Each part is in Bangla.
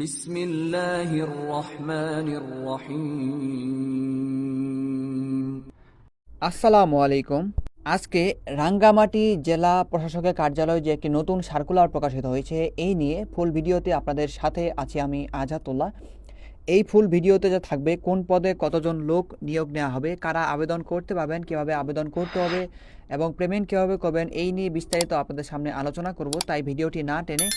বিসমিল্লাহির আসসালামু আলাইকুম। আজকে রাঙ্গামাটি জেলা প্রশাসকের কার্যালয়ে যে একটি নতুন সার্কুলার প্রকাশিত হয়েছে, এই নিয়ে ফুল ভিডিওতে আপনাদের সাথে আছি আমি আজাতুল্লাহ এই ফুল ভিডিওতে যা থাকবে, কোন পদে কতজন লোক নিয়োগ নেওয়া হবে, কারা আবেদন করতে পারবেন, কীভাবে আবেদন করতে হবে, এবং পেমেন্ট কীভাবে করবেন, এই নিয়ে বিস্তারিত আপনাদের সামনে আলোচনা করব, তাই ভিডিওটি না টেনে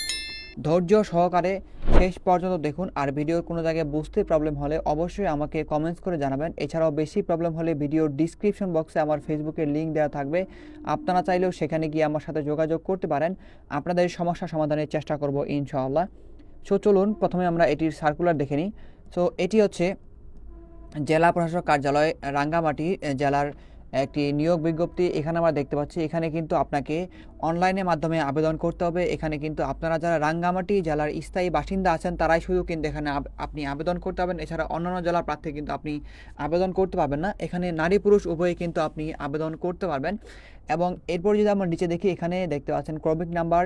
ধৈর্য সহকারে শেষ পর্যন্ত দেখুন। আর ভিডিওর কোনো জায়গায় বুঝতে প্রবলেম হলে অবশ্যই আমাকে কমেন্টস করে জানাবেন। এছাড়াও বেশি প্রবলেম হলে ভিডিওর ডিসক্রিপশন বক্সে আমার ফেসবুকের লিঙ্ক দেওয়া থাকবে। আপনারা চাইলেও সেখানে গিয়ে আমার সাথে যোগাযোগ করতে পারেন। আপনাদের সমস্যা সমাধানের চেষ্টা করব ইনশাআল্লাহ। সো চলুন, প্রথমে আমরা এটির সার্কুলার দেখে নিই। সো এটি হচ্ছে জেলা প্রশাসক কার্যালয়, রাঙ্গামাটি, জেলার একটি নিয়োগ বিজ্ঞপ্তি এখানে আমরা দেখতে পাচ্ছি। এখানে কিন্তু আপনাকে অনলাইনের মাধ্যমে আবেদন করতে হবে। এখানে কিন্তু আপনারা যারা রাঙ্গামাটি জেলার স্থায়ী বাসিন্দা আছেন, তারাই শুধু কিন্তু এখানে আপনি আবেদন করতে পারবেন। এছাড়া অন্যান্য জেলার প্রার্থী কিন্তু আপনি আবেদন করতে পারবেন না। এখানে নারী পুরুষ উভয়ে কিন্তু আপনি আবেদন করতে পারবেন। এবং এরপর যদি আমরা নিচে দেখি, এখানে দেখতে পাচ্ছেন ক্রমিক নাম্বার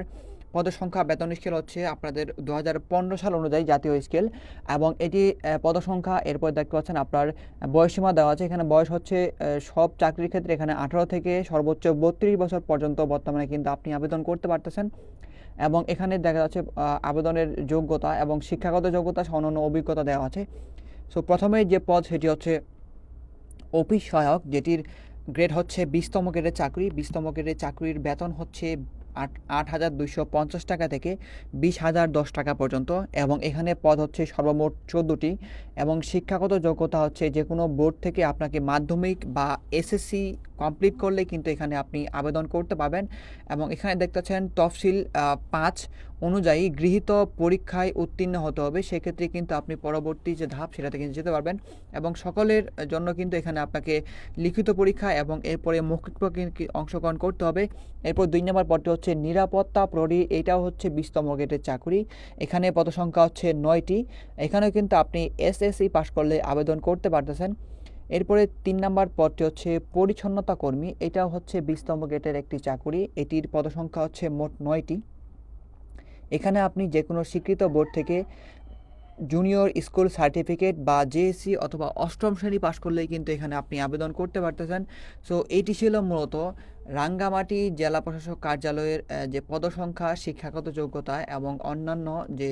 পদসংখ্যা বেতন স্কেল হচ্ছে আপনাদের দু হাজার পনেরো সাল অনুযায়ী জাতীয় স্কেল এবং এটি পদসংখ্যা এরপর দেখতে পাচ্ছেন আপনার বয়সীমা দেওয়া আছে। এখানে বয়স হচ্ছে সব চাকরির ক্ষেত্রে এখানে আঠারো থেকে সর্বোচ্চ বত্রিশ বছর পর্যন্ত বর্তমানে কিন্তু আপনি আবেদন করতে পারতেছেন। এবং এখানে দেখা যাচ্ছে আবেদনের যোগ্যতা এবং শিক্ষাগত যোগ্যতা অন্যান্য অভিজ্ঞতা দেওয়া আছে। সো প্রথমে যে পদ, সেটি হচ্ছে অফিস সহায়ক, যেটির গ্রেড হচ্ছে বিশতম গ্রেডের চাকরি। বিশতম গ্রেডের চাকরির বেতন হচ্ছে আট আট হাজার দুইশো পঞ্চাশ টাকা থেকে বিশ হাজার দশ টাকা পর্যন্ত এবং এখানে পদ হচ্ছে সর্বমোট চোদ্দোটি এবং শিক্ষাগত যোগ্যতা হচ্ছে যে কোনো বোর্ড থেকে আপনাকে মাধ্যমিক বা এসএসসি কমপ্লিট করলে কিন্তু এখানে আপনি আবেদন করতে পারবেন এবং এখানে দেখতে পাচ্ছেন তফসিল পাঁচ অনুযায়ী গৃহীত পরীক্ষায় উত্তীর্ণ হতে হবে। সেক্ষেত্রে কিন্তু আপনি পরবর্তী যে ধাপ, সেটাতে কিন্তু যেতে পারবেন এবং সকলের জন্য কিন্তু এখানে আপনাকে লিখিত পরীক্ষা এবং এরপরে মৌখিক অংশগ্রহণ করতে হবে। এরপর দুই নম্বর পদটি হচ্ছে নিরাপত্তা প্রহরী, এটাও হচ্ছে বিশতম গ্রেডের চাকরি। এখানে পদসংখ্যা হচ্ছে নয়টি। এখানেও কিন্তু আপনি এসএসসি পাশ করলে আবেদন করতে পারতেছেন। এরপরে তিন নাম্বার পদটি হচ্ছে পরিচ্ছন্নতা কর্মী। এটাও হচ্ছে বিশতম গেটের একটি চাকুরি। এটির পদসংখ্যা হচ্ছে মোট নয়টি। এখানে আপনি যে কোনো স্বীকৃত বোর্ড থেকে জুনিয়র স্কুল সার্টিফিকেট বা জেএসসি অথবা অষ্টম শ্রেণি পাশ করলেই কিন্তু এখানে আপনি আবেদন করতে পারতেছেন। সো, এটি ছিল মূলত রাঙ্গামাটি জেলা প্রশাসক কার্যালয়ের যে পদসংখ্যা, শিক্ষাগত যোগ্যতা এবং অন্যান্য যে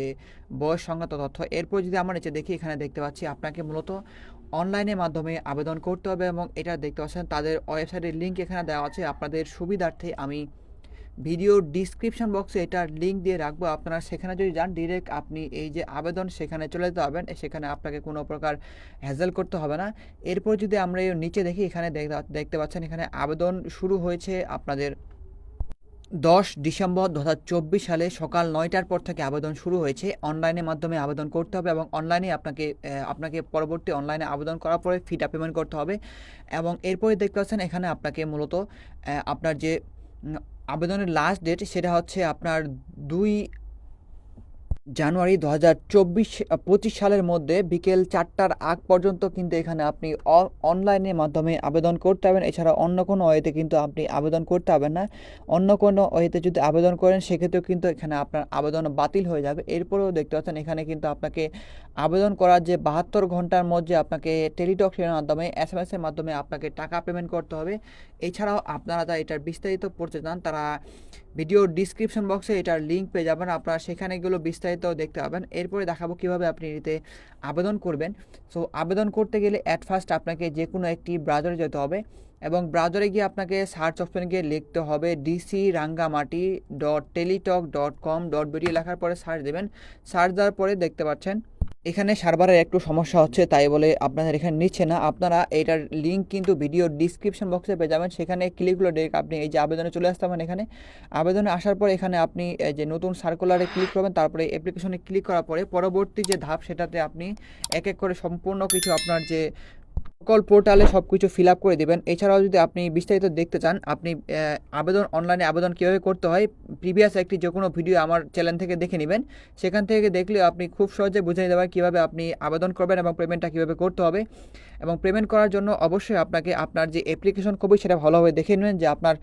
বয়স সংক্রান্ত তথ্য। এরপর যদি আমরা নিচে দেখি, এখানে দেখতে পাচ্ছি আপনাকে মূলত অনলাইনের মাধ্যমে আবেদন করতে হবে এবং এটা দেখতে পাচ্ছেন, তাদের ওয়েবসাইটের লিঙ্ক এখানে দেওয়া আছে। আপনাদের সুবিধার্থে আমি ভিডিওর ডিসক্রিপশন বক্সে এটার লিঙ্ক দিয়ে রাখব। আপনারা সেখানে যদি যান ডিরেক্ট আপনি এই যে আবেদন সেখানে চলে যেতে পারবেন। সেখানে আপনাকে কোনো প্রকার হ্যাজেল করতে হবে না। এরপর যদি আমরা নিচে দেখি, এখানে দেখ- দেখতে পাচ্ছেন এখানে আবেদন শুরু হয়েছে আপনাদের দশ ডিসেম্বর দু হাজার চব্বিশ সালে সকাল নয়টার পর থেকে আবেদন শুরু হয়েছে। অনলাইনের মাধ্যমে আবেদন করতে হবে এবং অনলাইনে আপনাকে আপনাকে পরবর্তী অনলাইনে আবেদন করার পরে ফিটা পেমেন্ট করতে হবে এবং এরপরে দেখতে পাচ্ছেন এখানে আপনাকে মূলত আপনার যে আবেদনের লাস্ট ডেট সেটা হচ্ছে আপনার দুই জানুয়ারি দু হাজার চব্বিশ পঁচিশ সালের মধ্যে বিকেল চারটার আগ পর্যন্ত কিন্তু এখানে আপনি অনলাইনের মাধ্যমে আবেদন করতে পারবেন। এছাড়া অন্য কোনো ওয়েতে কিন্তু আপনি আবেদন করতে পারবেন না। অন্য কোনো ওয়েতে যদি আবেদন করেন, সেক্ষেত্রেও কিন্তু এখানে আপনার আবেদন বাতিল হয়ে যাবে। এরপরেও দেখতে পাচ্ছেন, এখানে কিন্তু আপনাকে আবেদন করার যে বাহাত্তর ঘণ্টার মধ্যে আপনাকে টেলিটক টেলিটকের মাধ্যমে এস এম এসের মাধ্যমে আপনাকে টাকা পেমেন্ট করতে হবে। এছাড়াও আপনারা যারা এটার বিস্তারিত পড়তে চান, তারা ভিডিও ডিসক্রিপশন বক্সে এটার লিঙ্ক পেয়ে যাবেন। আপনারা সেখানে গেলেও বিস্তারিত দেখতে পাবেন। এরপরে দেখাবো কীভাবে আপনি এতে আবেদন করবেন। সো আবেদন করতে গেলে অ্যাট ফার্স্ট আপনাকে যে কোনো একটি ব্রাউজারে যেতে হবে এবং ব্রাউজারে গিয়ে আপনাকে সার্চ অপশনে গিয়ে লিখতে হবে DC Rangamati dot Teletalk dot com dot BD লেখার পরে সার্চ দেবেন। সার্চ দেওয়ার পরে দেখতে পাচ্ছেন এখানে সার্ভারের একটু সমস্যা হচ্ছে, তাই বলে আপনাদের এখানে নিচ্ছে না। আপনারা এটার লিঙ্ক কিন্তু ভিডিও ডিসক্রিপশন বক্সে পেয়ে যাবেন। সেখানে ক্লিকগুলো direct আপনি এই যে আবেদনে চলে আসতে পারেন এখানে। আবেদনে আসার পর এখানে আপনি যে নতুন সার্কুলারে ক্লিক করবেন, তারপরে অ্যাপ্লিকেশনে ক্লিক করার পরে পরবর্তী যে ধাপ সেটাতে আপনি এক এক করে সম্পূর্ণ কিছু আপনার যে সকল পোর্টালে সব কিছু ফিল আপ করে দেবেন। এছাড়াও যদি আপনি বিস্তারিত দেখতে চান, আপনি আবেদন অনলাইনে আবেদন কীভাবে করতে হয় প্রিভিয়াস একটি যে কোনো ভিডিও আমার চ্যানেল থেকে দেখে নেবেন। সেখান থেকে দেখলে আপনি খুব সহজে বুঝে নিতে পারবেন কীভাবে আপনি আবেদন করবেন এবং পেমেন্টটা কীভাবে করতে হবে। এবং পেমেন্ট করার জন্য অবশ্যই আপনাকে আপনার যে অ্যাপ্লিকেশন কপি সেটা ভালোভাবে দেখে নেবেন যে আপনার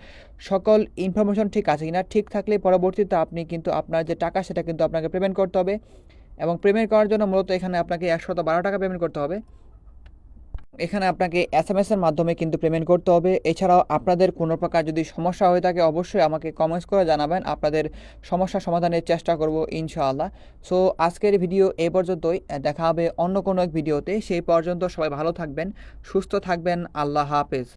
সকল ইনফরমেশন ঠিক আছে কিনা। ঠিক থাকলে পরবর্তীতে আপনি কিন্তু আপনার যে টাকা সেটা কিন্তু আপনাকে পেমেন্ট করতে হবে। এবং পেমেন্ট করার জন্য মূলত এখানে আপনাকে একশত বারো টাকা পেমেন্ট করতে হবে। এখানে আপনাকে এস এম এর মাধ্যমে কিন্তু পেমেন্ট করতে হবে। এছাড়াও আপনাদের কোনো প্রকার যদি সমস্যা হয়ে থাকে, অবশ্যই আমাকে কমেন্টস করে জানাবেন। আপনাদের সমস্যা সমাধানের চেষ্টা করব ইনশাআল্লাহ। সো আজকের ভিডিও এ পর্যন্তই। দেখা হবে অন্য কোনো এক ভিডিওতে সেই পর্যন্ত সবাই ভালো থাকবেন, সুস্থ থাকবেন। আল্লাহ হাফেজ।